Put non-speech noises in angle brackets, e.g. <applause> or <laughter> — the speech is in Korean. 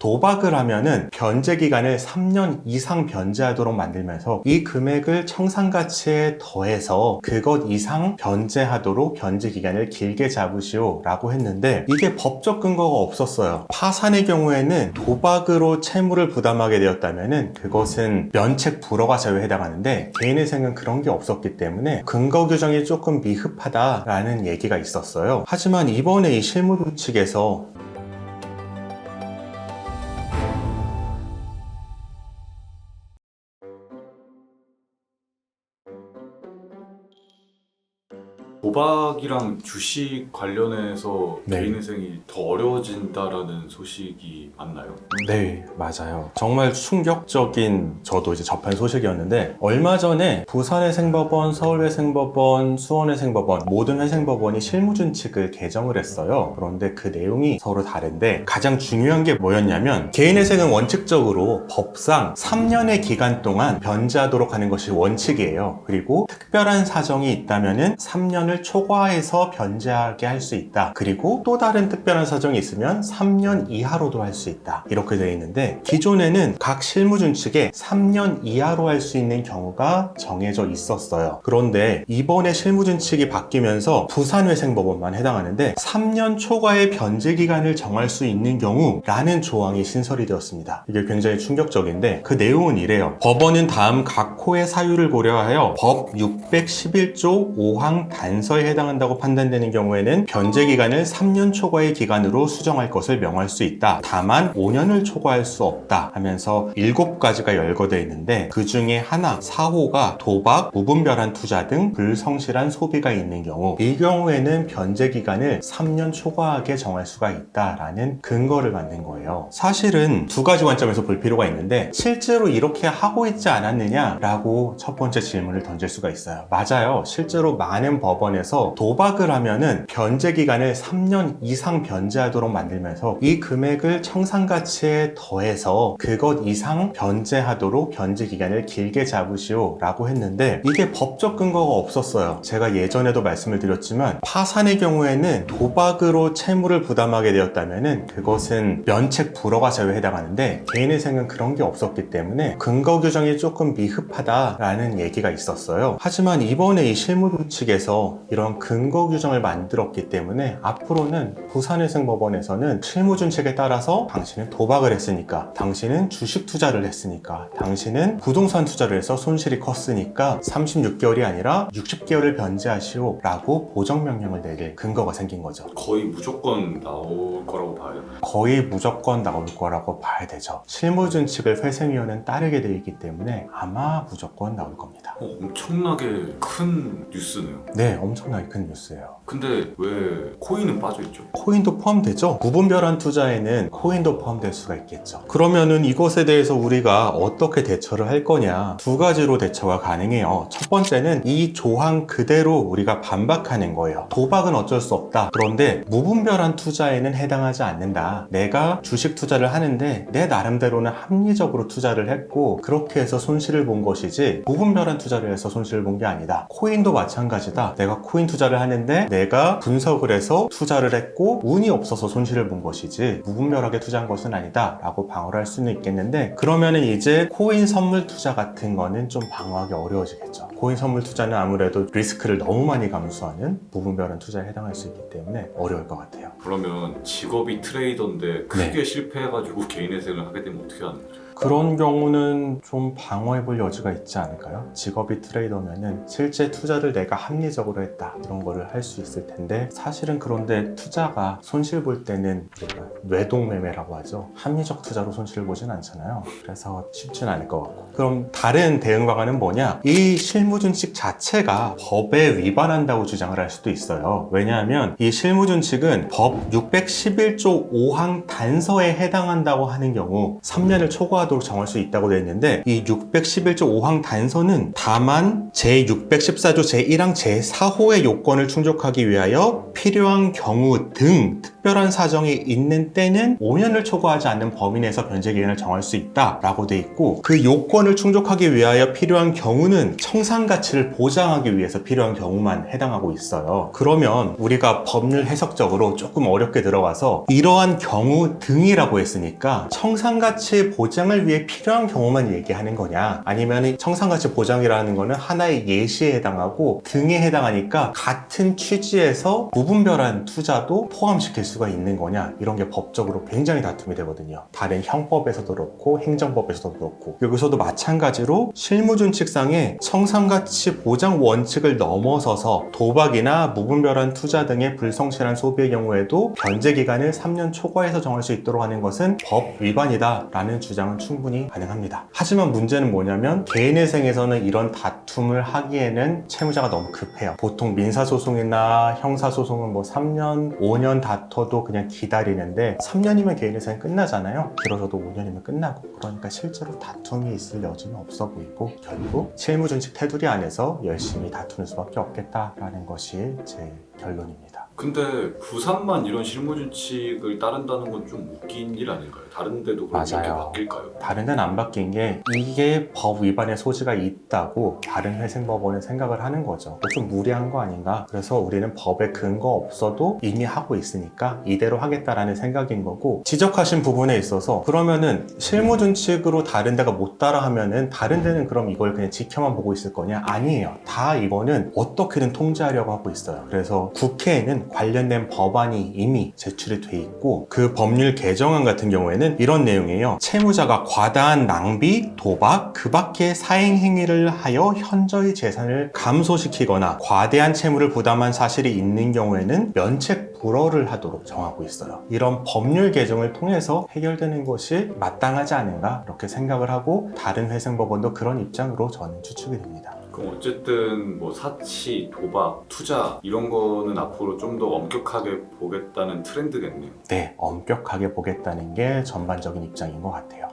도박을 하면은 변제 기간을 3년 이상 변제하도록 만들면서 이 금액을 청산 가치에 더해서 그것 이상 변제하도록 변제 기간을 길게 잡으시오 라고 했는데 이게 법적 근거가 없었어요. 파산의 경우에는 도박으로 채무를 부담하게 되었다면은 그것은 면책 불허가 제외에 해당하는데 개인회생은 그런 게 없었기 때문에 근거 규정이 조금 미흡하다라는 얘기가 있었어요. 하지만 이번에 이 실무부 측에서 도박이랑 주식 관련해서 네. 개인회생이 더 어려워진다라는 소식이 맞나요? 네, 맞아요. 정말 충격적인 저도 이제 접한 소식이었는데 얼마 전에 부산회생법원, 서울회생법원, 수원회생법원 모든 회생법원이 실무준칙을 개정을 했어요. 그런데 그 내용이 서로 다른데 가장 중요한 게 뭐였냐면 개인회생은 원칙적으로 법상 3년의 기간 동안 변제하도록 하는 것이 원칙이에요. 그리고 특별한 사정이 있다면은 3년을 초과해서 변제하게 할 수 있다. 그리고 또 다른 특별한 사정이 있으면 3년 이하로도 할 수 있다. 이렇게 되어 있는데 기존에는 각 실무준칙에 3년 이하로 할 수 있는 경우가 정해져 있었어요. 그런데 이번에 실무준칙이 바뀌면서 부산회생법원만 해당하는데 3년 초과의 변제 기간을 정할 수 있는 경우라는 조항이 신설이 되었습니다. 이게 굉장히 충격적인데 그 내용은 이래요. 법원은 다음 각 호의 사유를 고려하여 법 611조 5항 단서 에 해당한다고 판단되는 경우에는 변제 기간을 3년 초과의 기간으로 수정할 것을 명할 수 있다. 다만 5년을 초과할 수 없다 하면서 7가지가 열거되어 있는데 그 중에 하나 4호가 도박, 무분별한 투자 등 불성실한 소비가 있는 경우 이 경우에는 변제 기간을 3년 초과하게 정할 수가 있다라는 근거를 만든 거예요. 사실은 두 가지 관점에서 볼 필요가 있는데 실제로 이렇게 하고 있지 않았느냐라고 첫 번째 질문을 던질 수가 있어요. 맞아요. 실제로 많은 법원에 서 도박을 하면은 변제 기간을 3년 이상 변제하도록 만들면서 이 금액을 청산 가치에 더해서 그것 이상 변제하도록 변제 기간을 길게 잡으시오 라고 했는데 이게 법적 근거가 없었어요. 제가 예전에도 말씀을 드렸지만 파산의 경우에는 도박으로 채무를 부담하게 되었다면은 그것은 면책 불허가 제외에 해당하는데 개인회생은 그런 게 없었기 때문에 근거 규정이 조금 미흡하다라는 얘기가 있었어요. 하지만 이번에 이 실무부 측에서 이런 근거 규정을 만들었기 때문에 앞으로는 부산회생법원에서는 실무준칙에 따라서 당신은 도박을 했으니까 당신은 주식 투자를 했으니까 당신은 부동산 투자를 해서 손실이 컸으니까 36개월이 아니라 60개월을 변제하시오 라고 보정명령을 내릴 근거가 생긴 거죠. 거의 무조건 나올 거라고 봐요. 거의 무조건 나올 거라고 봐야 되죠. 실무준칙을 회생위원회는 따르게 되어 있기 때문에 아마 무조건 나올 겁니다. 어, 엄청나게 큰 뉴스네요. 네, 엄청 나게 큰 뉴스예요. 근데 왜 코인은 빠져 있죠? 코인도 포함되죠? 무분별한 투자에는 코인도 포함될 수가 있겠죠. 그러면은 이것에 대해서 우리가 어떻게 대처를 할 거냐? 두 가지로 대처가 가능해요. 첫 번째는 이 조항 그대로 우리가 반박하는 거예요. 도박은 어쩔 수 없다. 그런데 무분별한 투자에는 해당하지 않는다. 내가 주식 투자를 하는데 내 나름대로는 합리적으로 투자를 했고 그렇게 해서 손실을 본 것이지 무분별한 투자를 해서 손실을 본 게 아니다. 코인도 마찬가지다. 내가 코인 투자를 하는데 내가 분석을 해서 투자를 했고 운이 없어서 손실을 본 것이지 무분별하게 투자한 것은 아니다 라고 방어를 할 수는 있겠는데 그러면은 이제 코인 선물 투자 같은 거는 좀 방어하기 어려워지겠죠. 코인 선물 투자는 아무래도 리스크를 너무 많이 감수하는 무분별한 투자에 해당할 수 있기 때문에 어려울 것 같아요. 그러면 직업이 트레이더인데 크게 실패해가지고 <laughs> 개인 회생을 하게 되면 어떻게 하는 거죠? 그런 경우는 좀 방어해 볼 여지가 있지 않을까요? 직업이 트레이더면은 실제 투자를 내가 합리적으로 했다. 이런 거를 할 수 있을 텐데 사실은 그런데 투자가 손실 볼 때는 우리가 뇌동매매라고 하죠. 합리적 투자로 손실을 보진 않잖아요. 그래서 쉽진 않을 것 같고. 그럼 다른 대응 방안은 뭐냐? 이 실무준칙 자체가 법에 위반한다고 주장을 할 수도 있어요. 왜냐하면 이 실무준칙은 법 611조 5항 단서에 해당한다고 하는 경우 3년을 초과하 도록 정할 수 있다고 되어 있는데 이 611조 5항 단서는 다만 제614조 제1항 제4호의 요건을 충족하기 위하여 필요한 경우 등 특별 특별한 사정이 있는 때는 5년을 초과하지 않는 범위 내에서 변제 기간을 정할 수 있다라고 돼 있고 그 요건을 충족하기 위하여 필요한 경우는 청산 가치를 보장하기 위해서 필요한 경우만 해당하고 있어요. 그러면 우리가 법률 해석적으로 조금 어렵게 들어가서 이러한 경우 등이라고 했으니까 청산 가치 보장을 위해 필요한 경우만 얘기하는 거냐 아니면 청산 가치 보장이라는 거는 하나의 예시에 해당하고 등에 해당하니까 같은 취지에서 무분별한 투자도 포함시킬 수가 있는 거냐 이런 게 법적으로 굉장히 다툼이 되거든요. 다른 형법에서도 그렇고 행정법에서도 그렇고 여기서도 마찬가지로 실무준칙상의 청산가치 보장 원칙을 넘어서서 도박이나 무분별한 투자 등의 불성실한 소비의 경우에도 변제 기간을 3년 초과해서 정할 수 있도록 하는 것은 법 위반이다 라는 주장은 충분히 가능합니다. 하지만 문제는 뭐냐면 개인회생에서는 이런 다툼을 하기에는 채무자가 너무 급해요. 보통 민사소송이나 형사소송은 뭐 3년, 5년 다퉈 도 그냥 기다리는데 3년이면 개인회생 끝나잖아요. 길어져도 5년이면 끝나고 그러니까 실제로 다툼이 있을 여지는 없어 보이고 결국 실무준칙 테두리 안에서 열심히 다투는 수밖에 없겠다라는 것이 제 결론입니다. 근데 부산만 이런 실무준칙을 따른다는 건 좀 웃긴 일 아닌가요? 다른 데도 그렇게 맞아요. 바뀔까요? 다른 데는 안 바뀐 게 이게 법 위반의 소지가 있다고 다른 회생법원은 생각을 하는 거죠. 좀 무리한 거 아닌가? 그래서 우리는 법에 근거 없어도 이미 하고 있으니까 이대로 하겠다라는 생각인 거고 지적하신 부분에 있어서 그러면은 실무준칙으로 다른 데가 못 따라 하면은 다른 데는 그럼 이걸 그냥 지켜만 보고 있을 거냐? 아니에요. 다 이거는 어떻게든 통제하려고 하고 있어요. 그래서 국회에는 관련된 법안이 이미 제출이 돼 있고 그 법률 개정안 같은 경우에는 이런 내용이에요. 채무자가 과다한 낭비, 도박, 그 밖의 사행 행위를 하여 현저히 재산을 감소시키거나 과대한 채무를 부담한 사실이 있는 경우에는 면책 불허를 하도록 정하고 있어요. 이런 법률 개정을 통해서 해결되는 것이 마땅하지 않은가 이렇게 생각을 하고 다른 회생법원도 그런 입장으로 저는 추측이 됩니다. 그럼 어쨌든 뭐 사치, 도박, 투자 이런 거는 앞으로 좀 더 엄격하게 보겠다는 트렌드겠네요. 네, 엄격하게 보겠다는 게 전반적인 입장인 것 같아요.